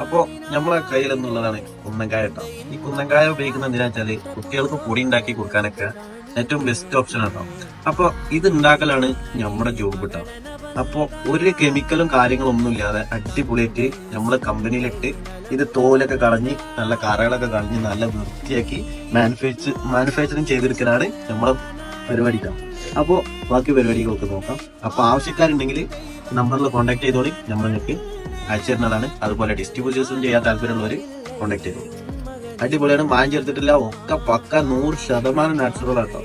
അപ്പോ നമ്മളെ കയ്യിൽ എന്നുള്ളതാണ് കുന്നങ്കായ കേട്ടോ ഈ കുന്നങ്കായ ഉപയോഗിക്കുന്ന എന്തിനാ വെച്ചാൽ കുട്ടികൾക്ക് പൊടി ഉണ്ടാക്കി കൊടുക്കാനൊക്കെ ഏറ്റവും ബെസ്റ്റ് ഓപ്ഷൻ ആട്ടോ അപ്പൊ ഇത് ഉണ്ടാക്കലാണ് നമ്മുടെ ജോബ് കേട്ടോ അപ്പൊ ഒരു കെമിക്കലും കാര്യങ്ങളും ഒന്നും ഇല്ലാതെ അടിപൊളിയായിട്ട് നമ്മളെ കമ്പനിയിലിട്ട് ഇത് തോലൊക്കെ കളഞ്ഞ് നല്ല കറകളൊക്കെ കളഞ്ഞ് നല്ല വൃത്തിയാക്കി മാനുഫാക്ചർ മാനുഫാക്ചറിങ് ചെയ്തെടുക്കലാണ് നമ്മളെ പരിപാടി. അപ്പോ ബാക്കി പരിപാടികളൊക്കെ നോക്കാം. അപ്പൊ ആവശ്യക്കാരുണ്ടെങ്കിൽ നമ്പറിൽ കോൺടാക്ട് ചെയ്തോളി. നമ്മൾ നിങ്ങൾക്ക് അയച്ചു തരുന്നതാണ്. അതുപോലെ ഡിസ്ട്രിബ്യൂട്ടേഴ്സും ചെയ്യാൻ താല്പര്യമുള്ളവർ കോണ്ടാക്ട് ചെയ്തു അടിപൊളിയാണ്. വാങ്ങി ചേർത്തിട്ടില്ല. ഒക്കെ പക്ക നൂറ് ശതമാനം നാച്ചുറൽ ആട്ടോ.